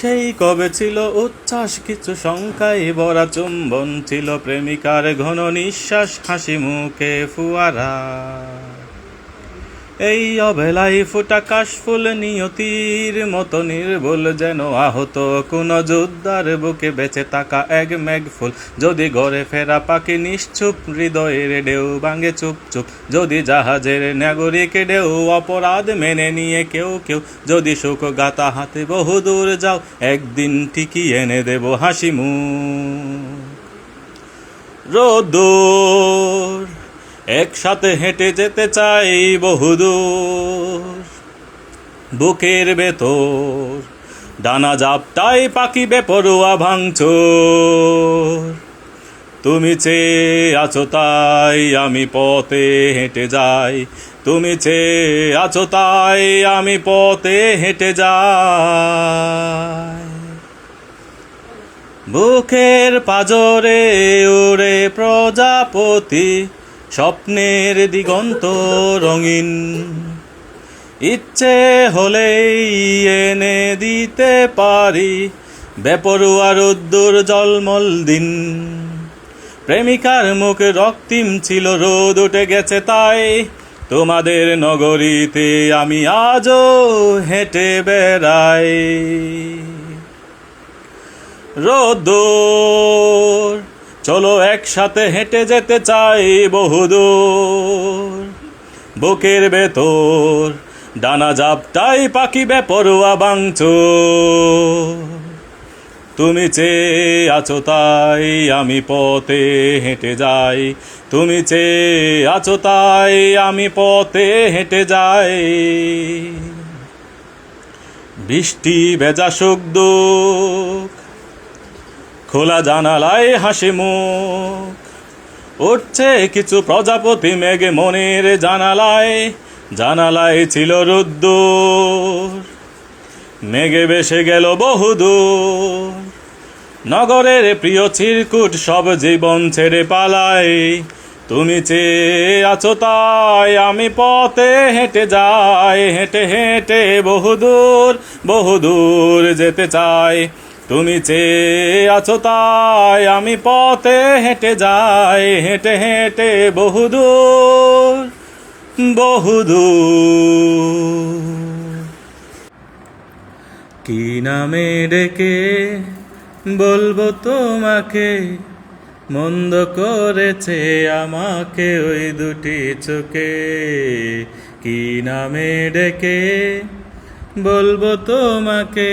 সেই কবে ছিল উচ্ছ্বাস, কিছু শঙ্কায় ভরা চুম্বন ছিল প্রেমিকার ঘন নিঃশ্বাস, হাসি মুখে ফুয়ারা। এই অবেলায় ফুটা কাশফুল নিয়তির মতো নির্ভুল যেন আহত কোন যোদ্ধার বুকে বেঁচে থাকা এক মেঘ ফুল। যদি গড়ে ফেরা পাখি নিশ্চুপ, হৃদয়ের ঢেউ ভাঙে চুপ চুপ। যদি জাহাজের নাগরিক ডেউ অপরাধ মেনে নিয়ে কেউ কেউ। যদি সুখ গাতা হাতে বহুদূর যাও, একদিন ঠিকই এনে দেব হাসি রোদুর একসাথে হেঁটে যেতে চাই বহুদূর বুকের ভেতর ডানা জাপটাই পাখি বেপরোয়া ভাঙচোর। তুমি চেয়ে আছো তাই আমি পথে হেঁটে যাই। তুমি চেয়ে আছো তাই আমি পথে হেঁটে যাই। বুকের পাজরে উড়ে প্রজাপতি স্বপ্নের দিগন্ত রঙিন। ইচ্ছে হলেই এনে দিতে পারি, বেপরুয়া রোদ্দুর জলমল দিন। প্রেমিকার মুখ রক্তিম ছিল, রোদ উঠে গেছে তাই। তোমাদের নগরীতে আমি আজও হেঁটে বেড়াই। রোদুর চলো একসাথে হেঁটে যেতে চাই বহুদূর। বুকের ভেতর ডানা জাপটাই পাখি বেপরোয়া বাংচো তুমি চেয়ে আছো তাই আমি পথে হেঁটে যাই। তুমি চেয়ে আছো তাই আমি পথে হেঁটে যাই। বৃষ্টি ভেজা সুখ দুঃখ খোলা জানালায় হাসি মুখ। উঠছে কিছু প্রজাপতি মেঘে মনের জানালায় জানালায় ছিল রুদ্দুর। মেঘে বেসে গেল বহুদূর নগরের প্রিয় চিরকুট সব জীবন ছেড়ে পালায় তুমি চেয়ে আছো তাই আমি পথে হেঁটে যাই, হেঁটে হেঁটে বহুদূর বহুদূর যেতে চাই। তুমি চেয়ে আছো তাই আমি পথে হেঁটে যাই, হেঁটে হেঁটে বহুদূর বহুদূর কি নামে ডেকে বলব তোমাকে? মন্দ করেছে আমাকে ওই দুটি চোখে। কি নামে ডেকে বলব তোমাকে?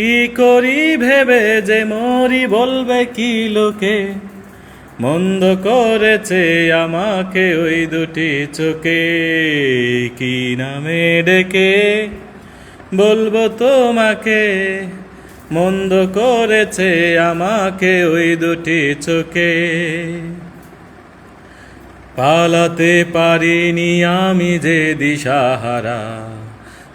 কি করি ভেবে যে মরি বলবে কি লোকে? মন্দ করেছে আমাকে ওই দুটি চোখে। কি নামে ডেকে বলব তোমাকে? মন্দ করেছে আমাকে ওই দুটি চোখে। পালাতে পারিনি আমি যে দিশাহারা।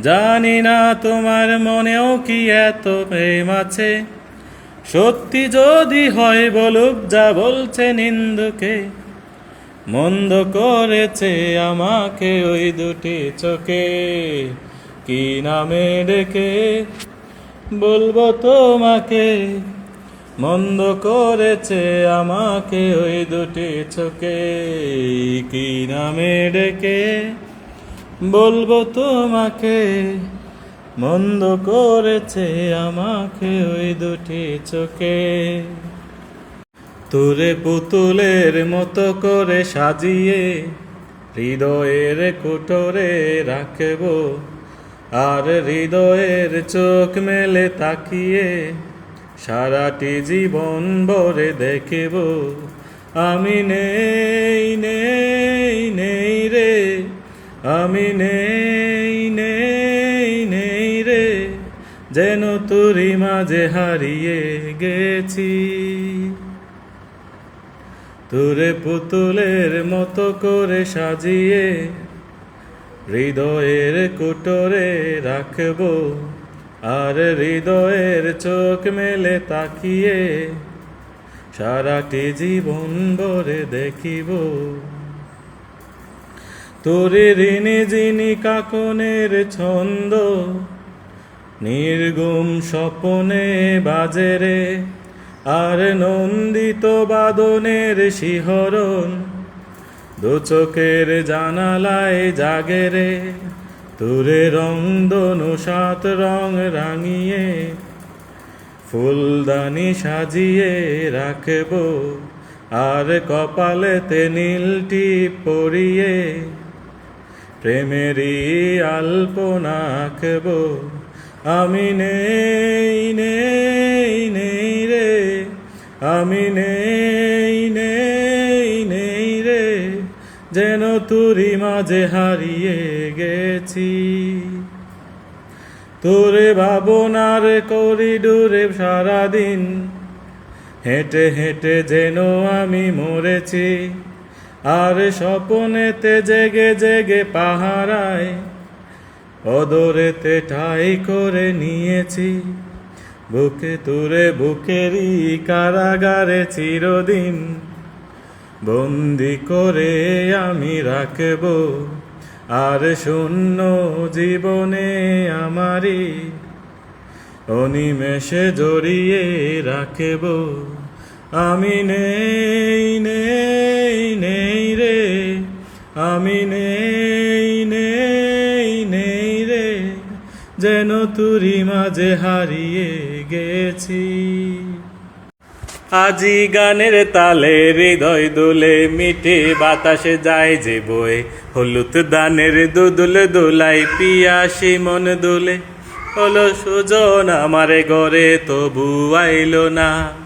জানি না তোমার মনেও কি এত প্রেম আছে। সত্যি যদি হয় বলুক, যা বলছে নিন্দুকে, মন্দ করেছে আমাকে ওই দুটি চোখে। কি নামে ডেকে বলব তোমাকে? মন্দ করেছে আমাকে ওই দুটি চোখে। কি নামে ডেকে বলব তোমাকে, মন্দ করেছে আমাকে ওই দুটি চোখে। তোরে পুতুলের মতো করে সাজিয়ে হৃদয়ের কুটরে রাখব, আর হৃদয়ের চোখ মেলে তাকিয়ে সারাটি জীবন ভরে দেখব। আমি নেই নেই নেই রে আমি নেই নেই নেই রে, যেন তুরি মাঝে হারিয়ে গেছি। তোরে পুতুলের মতো করে সাজিয়ে হৃদয়ের কুটরে রাখব, আর হৃদয়ের চোখ মেলে তাকিয়ে সারাটি জীবন ভরে দেখিব। তোরে ঋণে যিনি কাকনের ছন্দ নির্গুম স্বপনে বাজেরে আর নন্দিত বাদনের শিহরণ, দু চোখের জানালায় জাগেরে তুরে রং দনু সাত রং রাঙিয়ে, ফুলদানি সাজিয়ে রাখব। আর কপালেতে নীলটি পরিয়ে প্রেমেরই আলপনা আঁকব। আমি নেই নেই নেই রে। আমি নেই নেই নেই রে। যেন তুরি মাঝে হারিয়ে গেছি। তোরে ভাবনার করিডোরে সারাদিন হেঁটে হেঁটে যেন আমি মরেছি। আর স্বপনেতে জেগে জেগে পাহারায়, অদরেতে ঠাই করে নিয়েছি। বুকে তুরে বুকেরই কারাগারে চিরদিন বন্দি করে আমি রাখব। আর শূন্য জীবনে আমারই অনিমেষে জড়িয়ে রাখব। আমি নেই নেই নেই রে। আমি নেই নেই নেই রে। যেন তুরি মাঝে হারিয়ে গেছি। আজি গানের তালে হৃদয় দুলে মিটে বাতাসে যায় যে বয়ে। হলুদ দানের দুদুল দুলাই, পিয়াসি মন দুলে। হলো সুজন আমারে ঘরে, তবু আইলো না।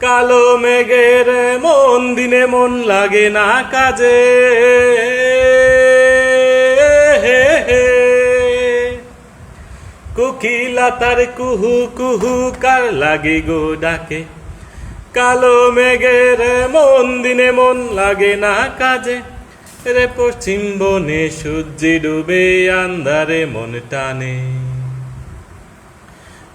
কালো মেঘের মন দিনে মন লাগে না কাজে। হে তার কুহু কুহু কার লাগে গো ডাকে। কালো মেঘের মন দিনে মন লাগে না কাজে। রে পশ্চিম বনে সূর্যি ডুবে আন্ধারে মন টানে।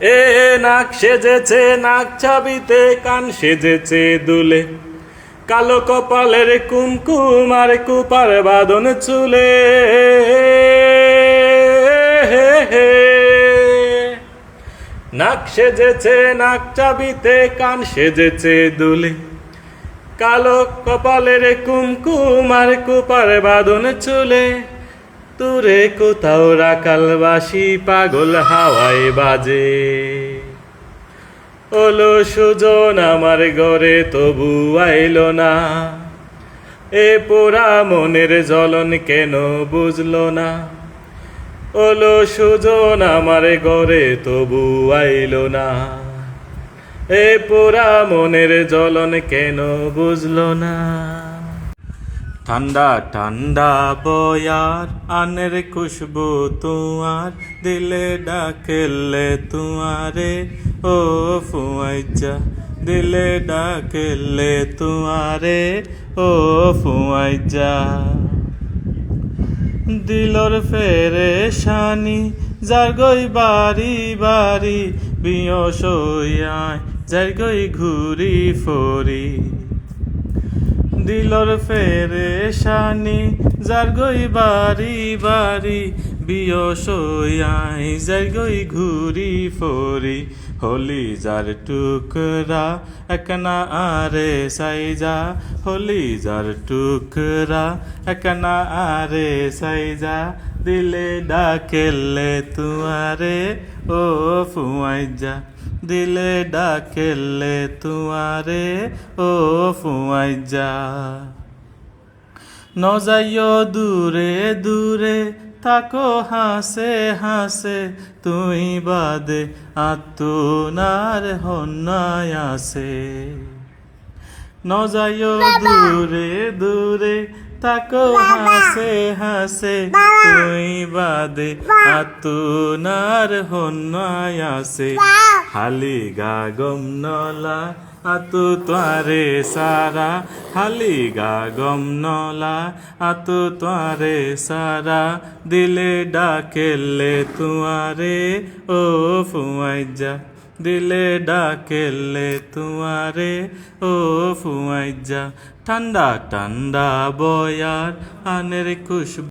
এ নাক সেজেছে, নাক ছাবিতে কান সেজেছে দুলে। কালো কপালের কুমকুম আর কুপার বাদন চুলে। নাক সেজেছে, নাক চাবিতে কান সেজেছে দুলে। কালো কপালের কুমকুম আর কুপার বাদন চুলে। তুরে কোথাও রাকাল বাসি পাগল হাওয়ায় বাজে। ওলো সুজন, আমার ঘরে তবু আইলো না। এ পোড়া মনের জ্বলন কেন বুঝলো না। ওলো সুজন, আমার ঘরে তবু আইল না। এ পোড়া মনের জ্বলন কেন বুঝলো না। ঠান্ডা ঠান্ডা বয়ার, আনের খুশবু তুয়ার, দিলে ডাকেলে তুয়ারে, ও ফুয়াইজা দিলে ডাকেলে তুয়ারে, ও ফুয়াইজা দিলর ফেরে শানি যার গই বাড়ি বাড়ি বিয় সইয়ায় যার গই ঘুরি ফরি। দিলর ফেরে শানি যার গই বাড়ি বাড়ি বিয়সই সইয়াই যার গই ঘুরি ফরি, হলি যার টুকরা, একনা আরে সাইজা, হলি যার টুকরা, একনা আরে সাইজা দিলে ডাকেলে তুয়ারে ও ফুয়াইজা। দিলে ডাকেলে তুয়ারে ও ফুয়াইজা। ন যাইও দূরে দূরে থাকো হাসে হাসে তুই বাদে আত্মনার হন্যায় আসে। ন যাইও দূরে দূরে থাকো হাসে হাসে তুই বাদে আত্মনার হন্যায় আসে। হালি গা গম নলা আতু তোয়ারে সারা। হালি গা গম নলা আতু তোয়ারে সারা। দিলে ডাকেলে তুয়ারে ও ফুয়াইজা। দিলে ডাকেলে তুয়ারে ও ফুয়াইজা ঠান্ডা ঠান্ডা বয়ার আনের খুশবু